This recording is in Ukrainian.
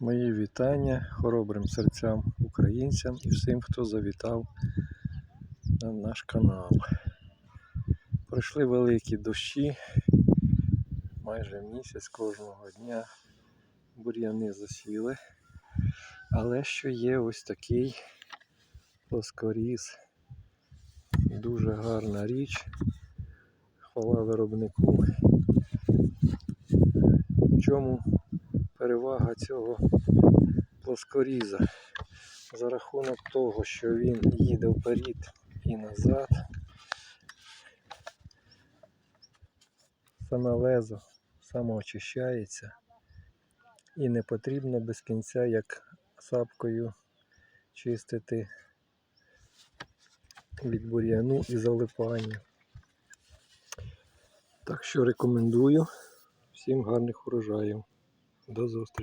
Мої вітання хоробрим серцям українцям і всім, хто завітав на наш канал. Пройшли великі дощі, майже місяць кожного дня. Бур'яни засіли. Але що є ось такий плоскоріз. Дуже гарна річ. Хвала виробнику. В чому перевага цього плоскоріза? За рахунок того, що він їде вперед і назад. Саме лезо самоочищається і не потрібно без кінця як сапкою чистити від бур'яну і залипання. Так що рекомендую всім гарних урожаїв. До зустрічі.